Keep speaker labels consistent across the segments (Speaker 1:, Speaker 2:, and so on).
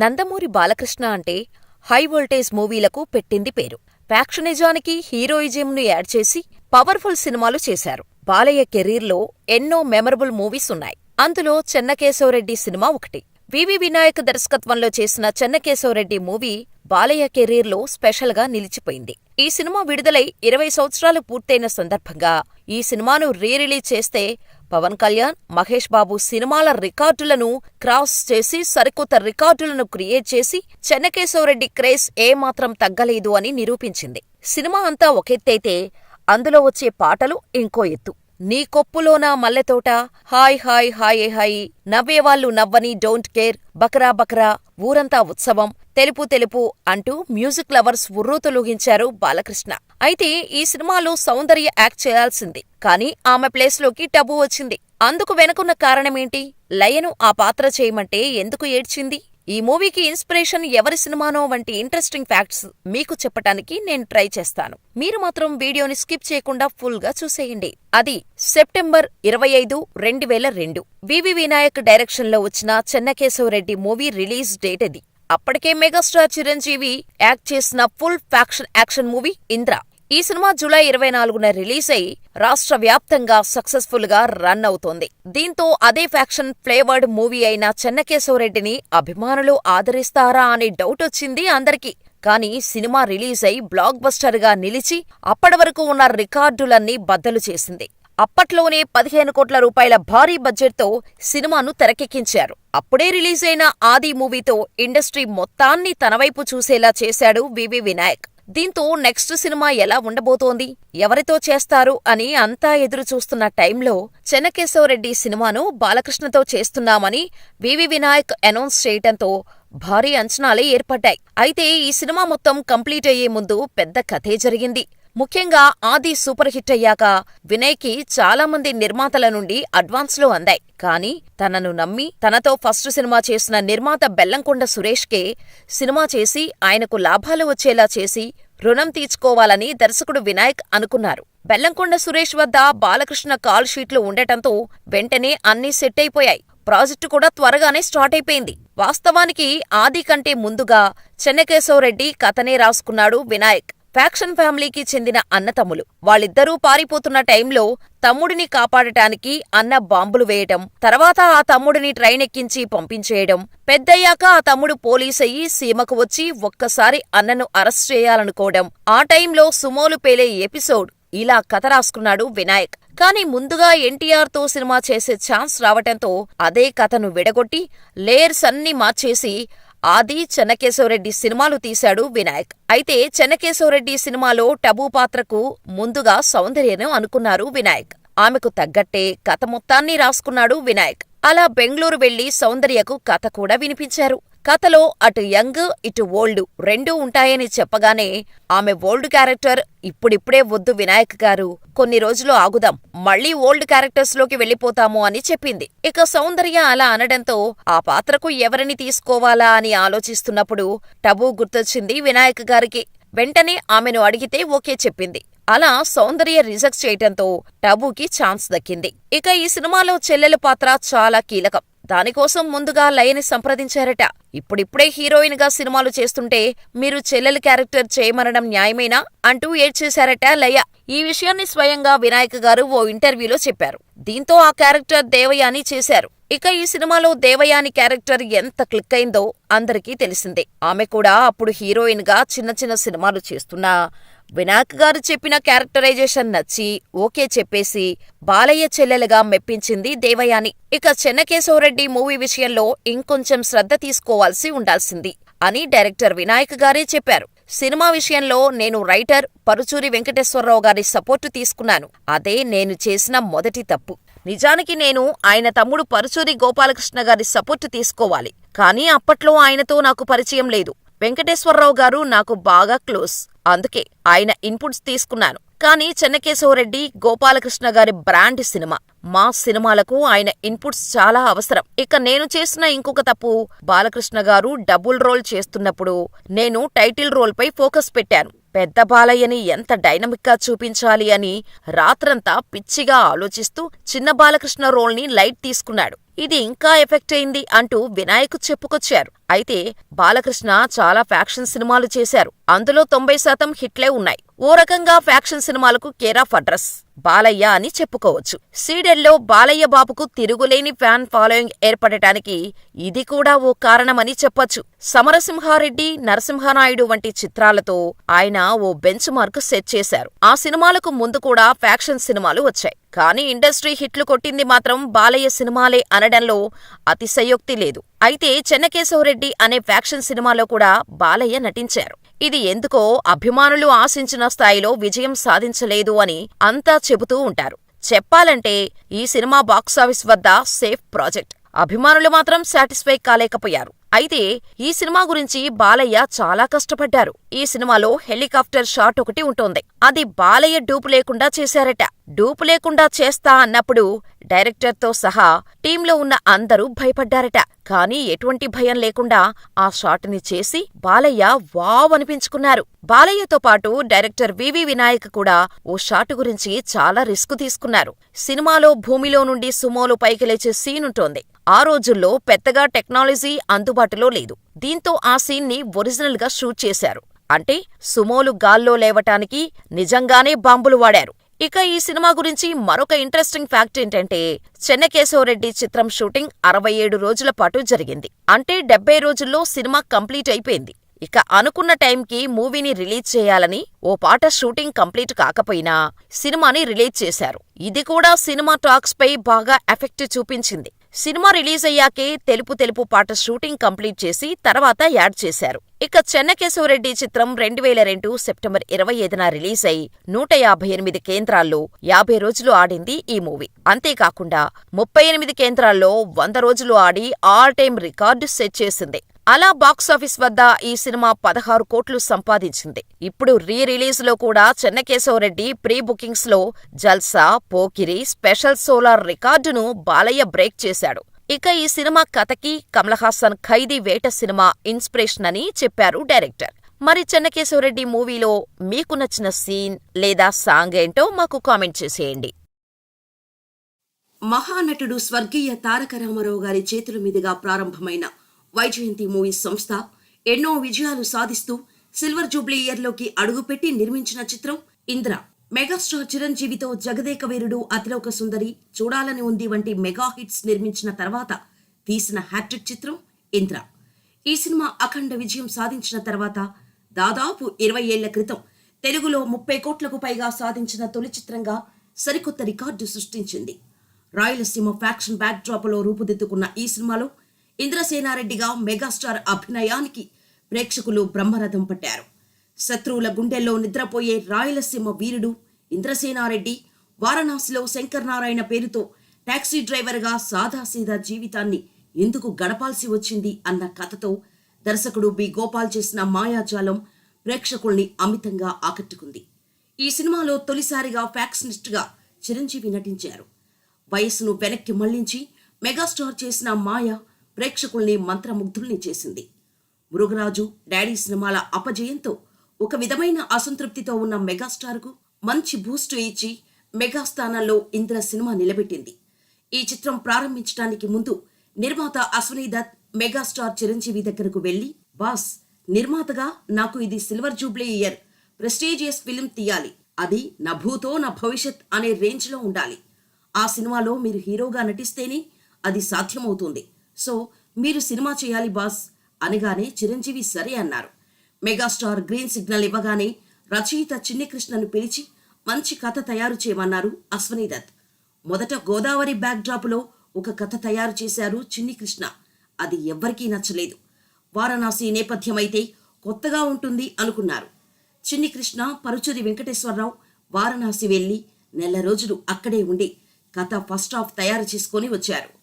Speaker 1: నందమూరి బాలకృష్ణ అంటే high voltage మూవీలకు పెట్టింది పేరు. ఫ్యాక్షనిజానికి హీరోయిజంను యాడ్ చేసి పవర్ఫుల్ సినిమాలు చేశారు. బాలయ్య కెరీర్లో ఎన్నో మెమరబుల్ మూవీస్ ఉన్నాయి. అందులో చెన్నకేశవరెడ్డి సినిమా ఒకటి. వివి వినాయక్ దర్శకత్వంలో చేసిన చెన్నకేశవరెడ్డి మూవీ బాలయ్య కెరీర్లో స్పెషల్గా నిలిచిపోయింది. ఈ సినిమా విడుదలై ఇరవై సంవత్సరాలు పూర్తయిన సందర్భంగా ఈ సినిమాను రీ రిలీజ్ చేస్తే పవన్ కళ్యాణ్, మహేష్ బాబు సినిమాల రికార్డులను క్రాస్ చేసి సరికొత్త రికార్డులను క్రియేట్ చేసి చెన్నకేశవరెడ్డి క్రేజ్ ఏమాత్రం తగ్గలేదు అని నిరూపించింది. సినిమా అంతా ఒకెత్తైతే అందులో వచ్చే పాటలు ఇంకో ఎత్తు. నీ కొప్పులోనా మల్లెతోట, హాయ్ హాయ్ హాయే హాయ్ నవ్వేవాళ్ళు నవ్వని డోంట్ కేర్, బకరా బకరా, ఊరంతా ఉత్సవం, తెలుపు తెలుపు అంటూ మ్యూజిక్ లవర్స్ ఉర్రూతలూగించారు బాలకృష్ణ. అయితే ఈ సినిమాలో సౌందర్య యాక్ట్ చేయాల్సింది. కానీ ఆమె ప్లేస్లోకి టబు వచ్చింది. అందుకు వెనుకున్న కారణమేంటి? లయను ఆ పాత్ర చేయమంటే ఎందుకు ఏడ్చింది? ఈ మూవీకి ఇన్స్పిరేషన్ ఎవరి సినిమానో వంటి ఇంట్రెస్టింగ్ ఫ్యాక్ట్స్ మీకు చెప్పటానికి నేను ట్రై చేస్తాను. మీరు మాత్రం వీడియోని స్కిప్ చేయకుండా ఫుల్గా చూసేయండి. అది సెప్టెంబర్ ఇరవై ఐదు, రెండు వేల రెండు. వివి వినాయక్ డైరెక్షన్లో వచ్చిన చెన్నకేశవరెడ్డి మూవీ రిలీజ్ డేట్ అది. అప్పటికే మెగాస్టార్ చిరంజీవి యాక్ట్ చేసిన full faction action movie Indra. ఈ సినిమా జూలై ఇరవై నాలుగున రిలీజ్ అయి రాష్ట్ర వ్యాప్తంగా సక్సెస్ఫుల్గా రన్ అవుతోంది. దీంతో అదే ఫ్యాక్షన్ ఫ్లేవర్డ్ మూవీ అయిన చెన్నకేశవరెడ్డిని అభిమానులు ఆదరిస్తారా అనే డౌట్ వచ్చింది అందరికీ. కానీ సినిమా రిలీజ్ అయి బ్లాక్ బస్టర్గా నిలిచి అప్పటి వరకు ఉన్న రికార్డులన్నీ బద్దలు చేసింది. అప్పట్లోనే పదిహేను కోట్ల రూపాయల భారీ బడ్జెట్తో సినిమాను తెరకెక్కించారు. అప్పుడే రిలీజ్ అయిన ఆది మూవీతో ఇండస్ట్రీ మొత్తాన్ని తనవైపు చూసేలా చేశాడు వివి వినాయక్. దీంతో నెక్స్ట్ సినిమా ఎలా ఉండబోతోంది? ఎవరితో చేస్తారు అని అంతా ఎదురు చూస్తున్న టైంలో చెన్నకేశవరెడ్డి సినిమాను బాలకృష్ణతో చేస్తున్నామని వివి వినాయక్ అనౌన్స్ చేయటంతో భారీ అంచనాలే ఏర్పడ్డాయి. అయితే ఈ సినిమా మొత్తం కంప్లీట్ అయ్యే ముందు పెద్ద కథే జరిగింది. ముఖ్యంగా ఆది సూపర్ హిట్ అయ్యాక వినయ్కి చాలా మంది నిర్మాతల నుండి అడ్వాన్స్లు అందాయి. కానీ తనను నమ్మి తనతో ఫస్ట్ సినిమా చేసిన నిర్మాత బెల్లంకొండ సురేష్కే సినిమా చేసి ఆయనకు లాభాలు వచ్చేలా చేసి రుణం తీర్చుకోవాలని దర్శకుడు వినాయక్ అనుకున్నారు. బెల్లంకొండ సురేష్ వద్ద బాలకృష్ణ కాల్ షీట్లు ఉండటంతో వెంటనే అన్నీ సెట్ అయిపోయాయి. ప్రాజెక్టు కూడా త్వరగానే స్టార్ట్ అయిపోయింది. వాస్తవానికి ఆది కంటే ముందుగా చెన్నకేశవరెడ్డి కథనే రాసుకున్నాడు వినాయక్. ఫ్యాక్షన్ ఫ్యామిలీకి చెందిన అన్నతమ్ములు. వాళ్ళిద్దరూ పారిపోతున్న టైంలో తమ్ముడిని కాపాడటానికి అన్న బాంబులు వేయటం, తర్వాత ఆ తమ్ముడిని ట్రైన్ ఎక్కించి పంపించేయడం, పెద్దయ్యాక ఆ తమ్ముడు పోలీసయ్యి సీమకు వచ్చి ఒక్కసారి అన్నను అరెస్ట్ చేయాలనుకోవడం, ఆ టైంలో సుమోలు పేలే ఎపిసోడ్ ఇలా కథ రాసుకున్నాడు వినాయక్. కానీ ముందుగా ఎన్టీఆర్తో సినిమా చేసే ఛాన్స్ రావటంతో అదే కథను విడగొట్టి లేయర్స్ అన్నీ మార్చేసి ఆది చెన్నకేశవరెడ్డి సినిమాలు తీశాడు వినాయక్. అయితే చెన్నకేశవరెడ్డి సినిమాలో టబు పాత్రకు ముందుగా సౌందర్యను అనుకున్నారు వినాయక్. ఆమెకు తగ్గట్టే కథ మొత్తాన్ని రాసుకున్నాడు వినాయక్. అలా బెంగళూరు వెళ్ళి సౌందర్యకు కథ కూడా వినిపించారు. కథలో అటు యంగ్, ఇటు ఓల్డ్ రెండూ ఉంటాయని చెప్పగానే ఆమె ఓల్డ్ క్యారెక్టర్ ఇప్పుడిప్పుడే వద్దు వినాయక్ గారు, కొన్ని రోజులు ఆగుదాం, మళ్ళీ ఓల్డ్ క్యారెక్టర్స్లోకి వెళ్ళిపోతాము అని చెప్పింది. ఇక సౌందర్య అలా అనడంతో ఆ పాత్రకు ఎవరిని తీసుకోవాలా అని ఆలోచిస్తున్నప్పుడు టబు గుర్తొచ్చింది వినాయక్ గారికి. వెంటనే ఆమెను అడిగితే ఓకే చెప్పింది. అలా సౌందర్య రిజెక్ట్ చేయటంతో టబుకి ఛాన్స్ దక్కింది. ఇక ఈ సినిమాలో చెల్లెల పాత్ర చాలా కీలకం. దానికోసం ముందుగా లయని సంప్రదించారట. ఇప్పుడిప్పుడే హీరోయిన్గా సినిమాలు చేస్తుంటే మీరు చెల్లెల క్యారెక్టర్ చేయమనడం న్యాయమేనా అంటూ ఏడ్చేశారట లయ. ఈ విషయాన్ని స్వయంగా వినాయక్ గారు ఓ ఇంటర్వ్యూలో చెప్పారు. దీంతో ఆ క్యారెక్టర్ దేవయాని చేశారు. ఇక ఈ సినిమాలో దేవయాని క్యారెక్టర్ ఎంత క్లిక్ అయిందో అందరికీ తెలిసిందే. ఆమె కూడా అప్పుడు హీరోయిన్గా చిన్న చిన్న సినిమాలు చేస్తున్నా వినాయక్ గారు చెప్పిన క్యారెక్టరైజేషన్ నచ్చి ఓకే చెప్పేసి బాలయ్య చెల్లెలుగా మెప్పించింది దేవయాని. ఇక చెన్నకేశవరెడ్డి మూవీ విషయంలో ఇంకొంచెం శ్రద్ధ తీసుకోవాల్సి ఉండాల్సింది అని డైరెక్టర్ వినాయక్ గారే చెప్పారు. సినిమా విషయంలో నేను రైటర్ పరుచూరి వెంకటేశ్వరరావు గారి సపోర్టు తీసుకున్నాను. అదే నేను చేసిన మొదటి తప్పు. నిజానికి నేను ఆయన తమ్ముడు పరుచూరి గోపాలకృష్ణ గారి సపోర్టు తీసుకోవాలి. కానీ అప్పట్లో ఆయనతో నాకు పరిచయం లేదు. వెంకటేశ్వరరావు గారు నాకు బాగా క్లోజ్. అందుకే ఆయన ఇన్పుట్స్ తీసుకున్నాను. కానీ చెన్నకేశవరెడ్డి గోపాలకృష్ణ గారి బ్రాండ్ సినిమా. మా సినిమాలకు ఆయన ఇన్పుట్స్ చాలా అవసరం. ఇక నేను చేసిన ఇంకొక తప్పు బాలకృష్ణ గారు డబుల్ రోల్ చేస్తున్నప్పుడు నేను టైటిల్ రోల్పై ఫోకస్ పెట్టాను. పెద్ద బాలయ్యని ఎంత డైనమిక్గా చూపించాలి అని రాత్రంతా పిచ్చిగా ఆలోచిస్తూ చిన్న బాలకృష్ణ రోల్ని లైట్ తీసుకున్నాడు. ఇది ఇంకా ఎఫెక్ట్ అయింది అంటూ వినాయక్ చెప్పుకొచ్చారు. అయితే బాలకృష్ణ చాలా ఫ్యాక్షన్ సినిమాలు చేశారు. అందులో తొంభై శాతం హిట్లే ఉన్నాయి. ఓ రకంగా ఫ్యాక్షన్ సినిమాలకు కేరాఫ్ అడ్రస్. బాలయ్య అని చెప్పుకోవచ్చు. సీడెల్లో బాలయ్య బాబుకు తిరుగులేని ఫ్యాన్ ఫాలోయింగ్ ఏర్పడటానికి ఇది కూడా ఓ కారణమని చెప్పొచ్చు. సమరసింహారెడ్డి నరసింహనాయుడు వంటి చిత్రాలతో ఆయన ఓ బెంచ్ మార్క్ సెట్ చేశారు. ఆ సినిమాలకు ముందు కూడా ఫ్యాక్షన్ సినిమాలు వచ్చాయి. కానీ ఇండస్ట్రీ హిట్లు కొట్టింది మాత్రం బాలయ్య సినిమాలే అనడంలో అతిశయోక్తి లేదు. అయితే చెన్నకేశవరెడ్డి అనే ఫ్యాక్షన్ సినిమాలో కూడా బాలయ్య నటించారు. ఇది ఎందుకో అభిమానులు ఆశించిన స్థాయిలో విజయం సాధించలేదు అని అంతా చెబుతూ ఉంటారు. చెప్పాలంటే ఈ సినిమా బాక్సాఫీస్ వద్ద సేఫ్ ప్రాజెక్ట్. అభిమానులు మాత్రం సాటిస్ఫై కాలేకపోయారు. అయితే ఈ సినిమా గురించి బాలయ్య చాలా కష్టపడ్డారు. ఈ సినిమాలో హెలికాప్టర్ షాట్ ఒకటి ఉంటోంది. అది బాలయ్య డూపు లేకుండా చేశారట. డూపు లేకుండా చేస్తా అన్నప్పుడు డైరెక్టర్తో సహా టీంలో ఉన్న అందరూ భయపడ్డారట. కానీ ఎటువంటి భయం లేకుండా ఆ షాట్ని చేసి బాలయ్య వావ్ అనిపించుకున్నారు. బాలయ్యతో పాటు డైరెక్టర్ వివి వినాయక్ కూడా ఓ షాట్ గురించి చాలా రిస్క్ తీసుకున్నారు. సినిమాలో భూమిలో నుండి సుమోలు పైకి లేచే సీన్ ఉంటోంది. ఆ రోజుల్లో పెద్దగా టెక్నాలజీ అందు అందుబాటులో లేదు. దీంతో ఆ సీన్ని ఒరిజినల్గా షూట్ చేశారు. అంటే సుమోలు గాల్లో లేవటానికి నిజంగానే బాంబులు వాడారు. ఇక ఈ సినిమా గురించి మరొక ఇంట్రెస్టింగ్ ఫ్యాక్ట్ ఏంటంటే చెన్నకేశవరెడ్డి చిత్రం షూటింగ్ అరవై ఏడు రోజుల పాటు జరిగింది. అంటే డెబ్బై రోజుల్లో సినిమా కంప్లీట్ అయిపోయింది. ఇక అనుకున్న టైంకి మూవీని రిలీజ్ చేయాలని ఓ పాట షూటింగ్ కంప్లీట్ కాకపోయినా సినిమాని రిలీజ్ చేశారు. ఇది కూడా సినిమా టాక్స్ పై బాగా ఎఫెక్ట్ చూపించింది. సినిమా రిలీజ్ అయ్యాకే తెలుపు తెలుపు పాట షూటింగ్ కంప్లీట్ చేసి తర్వాత యాడ్ చేశారు. ఇక చెన్నకేశవరెడ్డి చిత్రం రెండు వేల రెండు సెప్టెంబర్ ఇరవై ఐదున రిలీజ్ అయి నూట యాభై ఎనిమిది కేంద్రాల్లో యాభై రోజులు ఆడింది ఈ మూవీ. అంతేకాకుండా ముప్పై ఎనిమిది కేంద్రాల్లో వంద రోజులు ఆడి ఆల్ టైం రికార్డు సెట్ చేసింది. అలా బాక్సాఫీస్ వద్ద ఈ సినిమా పదహారు కోట్లు సంపాదించింది. ఇప్పుడు రీ రిలీజ్లో కూడా చెన్నకేశవరెడ్డి ప్రీ బుకింగ్స్లో జల్సా పోకిరి స్పెషల్ సోలార్ రికార్డును బాలయ్య బ్రేక్ చేశాడు. ఇక ఈ సినిమా కథకి కమల్ హాసన్ ఖైదీ వేట సినిమా ఇన్స్పిరేషన్ అని చెప్పారు డైరెక్టర్. మరి చెన్నకేశవరెడ్డి మూవీలో మీకు నచ్చిన సీన్ లేదా సాంగ్ ఏంటో మాకు కామెంట్ చేసేయండి.
Speaker 2: మహానటుడు స్వర్గీయ తారక రామారావు గారి చేతుల మీదుగా ప్రారంభమైన వైజయంతి మూవీస్ సంస్థ ఎన్నో విజయాలు సాధిస్తూ సిల్వర్ జూబ్లీ ఇయర్లోకి అడుగుపెట్టి నిర్మించిన చిత్రం ఇంద్ర. మెగాస్టార్ చిరంజీవితో జగదేక వీరుడు అతిలోక సుందరి చూడాలని ఉంది వంటి మెగా హిట్స్ నిర్మించిన తర్వాత తీసిన హ్యాట్రిక్ చిత్రం ఇంద్ర. ఈ సినిమా అఖండ విజయం సాధించిన తర్వాత దాదాపు ఇరవై ఏళ్ళ క్రితం తెలుగులో ముప్పై కోట్లకు పైగా సాధించిన తొలి చిత్రంగా సరికొత్త రికార్డు సృష్టించింది. రాయలసీమ ఫ్యాక్షన్ బ్యాక్డ్రాప్లో రూపుదిద్దుకున్న ఈ సినిమాలో ఇంద్రసేనారెడ్డిగా మెగాస్టార్ అభినయానికి ప్రేక్షకులు బ్రహ్మరథం పట్టారు. శత్రువుల గుండెల్లో నిద్రపోయే రాయలసీమ వీరుడు ఇంద్రసేనారెడ్డి వారణాసిలో శంకర్ నారాయణ పేరుతో టాక్సీ డ్రైవర్గా సాదాసీదా జీవితాన్ని ఎందుకు గడపాల్సి వచ్చింది అన్న కథతో దర్శకుడు బి. గోపాల్ చేసిన మాయాజాలం ప్రేక్షకుల్ని అమితంగా ఆకట్టుకుంది. ఈ సినిమాలో తొలిసారిగా ఫ్యాక్షనిస్ట్గా చిరంజీవి నటించారు. వయస్సును వెనక్కి మళ్ళించి మెగాస్టార్ చేసిన మాయ ప్రేక్షకుల్ని మంత్రముగ్ధుల్ని చేసింది. మృగరాజు డాడీ సినిమాల అపజయంతో ఒక విధమైన అసంతృప్తితో ఉన్న మెగాస్టార్కు మంచి బూస్ట్ ఇచ్చి మెగా స్థానంలో ఇంద్ర సినిమా నిలబెట్టింది. ఈ చిత్రం ప్రారంభించడానికి ముందు నిర్మాత అశ్వనీ దత్ మెగాస్టార్ చిరంజీవి దగ్గరకు వెళ్ళి బాస్ నిర్మాతగా నాకు ఇది silver jubilee year prestigious film తీయాలి. అది నా భూతో నా భవిష్యత్ అనే రేంజ్లో ఉండాలి. ఆ సినిమాలో మీరు హీరోగా నటిస్తేనే అది సాధ్యమవుతుంది. సో మీరు సినిమా చేయాలి బాస్ అనగానే చిరంజీవి సరే అన్నారు. మెగాస్టార్ గ్రీన్ సిగ్నల్ ఇవ్వగానే రచయిత చిన్ని కృష్ణను పిలిచి మంచి కథ తయారు చేయమన్నారు అశ్వనీ దత్. మొదట గోదావరి బ్యాక్డ్రాప్లో ఒక కథ తయారు చేశారు చిన్ని కృష్ణ అది ఎవ్వరికీ నచ్చలేదు. వారణాసి నేపథ్యమైతే కొత్తగా ఉంటుంది అనుకున్నారు. చిన్ని కృష్ణ పరుచూరి వెంకటేశ్వరరావు వారణాసి వెళ్ళి నెల రోజులు అక్కడే ఉండి కథ ఫస్ట్ హాఫ్ తయారు చేసుకొని వచ్చారు.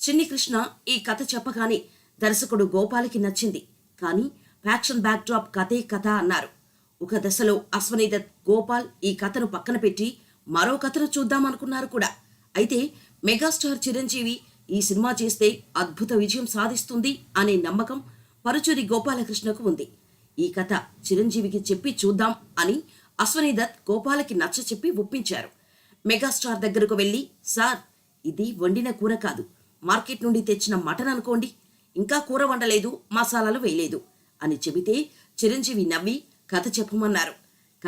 Speaker 2: చిన్ని కృష్ణ ఈ కథ చెప్పగానే దర్శకుడు గోపాలకి నచ్చింది. కానీ ఫ్యాక్షన్ బ్యాక్డ్రాప్ కథే కథ అన్నారు. ఒక దశలో అశ్వనీదత్ గోపాల్ ఈ కథను పక్కన పెట్టి మరో కథను చూద్దామనుకున్నారు కూడా. అయితే మెగాస్టార్ చిరంజీవి ఈ సినిమా చేస్తే అద్భుత విజయం సాధిస్తుంది అనే నమ్మకం పరుచూరి గోపాలకృష్ణకు ఉంది. ఈ కథ చిరంజీవికి చెప్పి చూద్దాం అని అశ్వనీదత్ గోపాలకి నచ్చ చెప్పి ఒప్పించారు. మెగాస్టార్ దగ్గరకు వెళ్ళి సార్ ఇది వండిన కూర కాదు. మార్కెట్ నుండి తెచ్చిన మటన్ అనుకోండి. ఇంకా కూర వండలేదు మసాలాలు వేయలేదు అని చెబితే చిరంజీవి నవ్వి కథ చెప్పమన్నారు.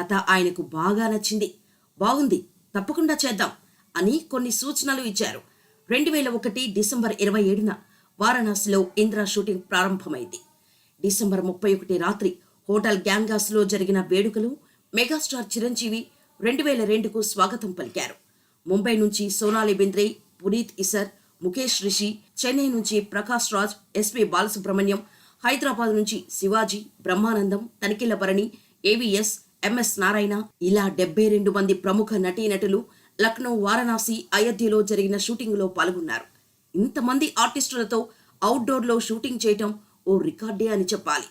Speaker 2: కథ ఆయనకు బాగా నచ్చింది. బాగుంది తప్పకుండా చేద్దాం అని కొన్ని సూచనలు ఇచ్చారు. రెండు వేల ఒకటి డిసెంబర్ ఇరవై ఏడున వారణాసిలో ఇంద్ర షూటింగ్ ప్రారంభమైంది. డిసెంబర్ ముప్పై ఒకటి రాత్రి హోటల్ గ్యాంగాస్లో జరిగిన వేడుకలు మెగాస్టార్ చిరంజీవి రెండు వేల రెండుకు స్వాగతం పలికారు. ముంబై నుంచి సోనాలి బింద్రే పునీత్ ఇసర్ ముఖేష్ రిషి చెన్నై నుంచి ప్రకాష్ రాజ్ ఎస్పి బాలసుబ్రహ్మణ్యం హైదరాబాద్ నుంచి శివాజీ బ్రహ్మానందం తనిఖీల భరణి ఏవిఎస్ ఎంఎస్ నారాయణ ఇలా డెబ్బై రెండు మంది ప్రముఖ నటీనటులు లక్నో వారణాసి అయోధ్యలో జరిగిన షూటింగ్లో పాల్గొన్నారు. ఇంతమంది ఆర్టిస్టులతో అవుట్డోర్లో షూటింగ్ చేయటం ఓ రికార్డే అని చెప్పాలి.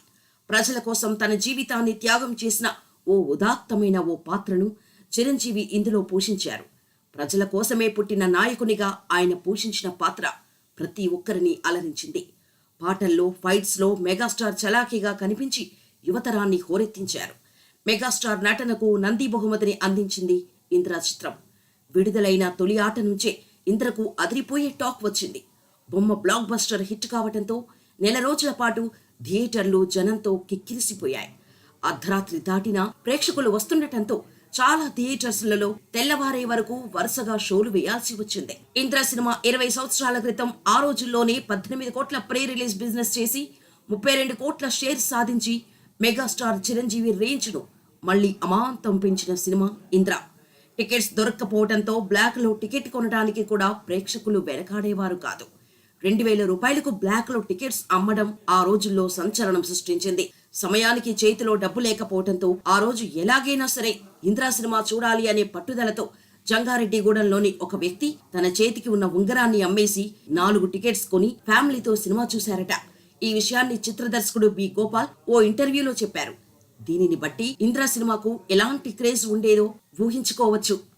Speaker 2: ప్రజల కోసం తన జీవితాన్ని త్యాగం చేసిన ఓ ఉదాత్తమైన ఓ పాత్రను చిరంజీవి ఇందులో పోషించారు. ప్రజల కోసమే పుట్టిన నాయకునిగా ఆయన పోషించిన పాత్ర ప్రతి ఒక్కరిని అలరించింది. పాటల్లో ఫైట్స్లో మెగాస్టార్ చలాకీగా కనిపించి యువతరాన్ని హోరెత్తించారు. మెగాస్టార్ నటనకు నంది బహుమతిని అందించింది ఇంద్ర చిత్రం. విడుదలైన తొలి ఆట నుంచే ఇంద్రకు అదిరిపోయే టాక్ వచ్చింది. బొమ్మ బ్లాక్ బస్టర్ హిట్ కావటంతో నెల రోజుల పాటు థియేటర్లు జనంతో కిక్కిరిసిపోయాయి. అర్ధరాత్రి దాటినా ప్రేక్షకులు వస్తుండటంతో చాలా థియేటర్స్లలో తెల్లవారే వరకు వరుసగా షోలు వేయాల్సి వచ్చింది. ఇంద్ర సినిమా ఇరవై సంవత్సరాల క్రితం ఆ రోజుల్లోనే పద్దెనిమిది కోట్ల ప్రీ రిలీజ్ బిజినెస్ చేసి ముప్పై రెండు కోట్ల షేర్ సాధించి మెగాస్టార్ చిరంజీవి రేంజ్ను మళ్ళీ అమాంతం పెంచిన సినిమా ఇంద్ర. టికెట్స్ దొరక్కపోవడంతో బ్లాక్లో టికెట్ కొనడానికి కూడా ప్రేక్షకులు వెనకాడేవారు కాదు. రెండు వేల రూపాయలకు బ్లాక్లో టికెట్స్ అమ్మడం ఆ రోజుల్లో సంచలనం సృష్టించింది. సమయానికి చేతిలో డబ్బు లేకపోవడంతో ఆ రోజు ఎలాగైనా సరే ఇంద్రా సినిమా చూడాలి అనే పట్టుదలతో జంగారెడ్డిగూడెంలోని ఒక వ్యక్తి తన చేతికి ఉన్న ఉంగరాన్ని అమ్మేసి నాలుగు టికెట్స్ కొని ఫ్యామిలీతో సినిమా చూశారట. ఈ విషయాన్ని చిత్ర దర్శకుడు బి. గోపాల్ ఓ ఇంటర్వ్యూలో చెప్పారు. దీనిని బట్టి ఇంద్ర సినిమాకు ఎలాంటి క్రేజ్ ఉండేదో ఊహించుకోవచ్చు.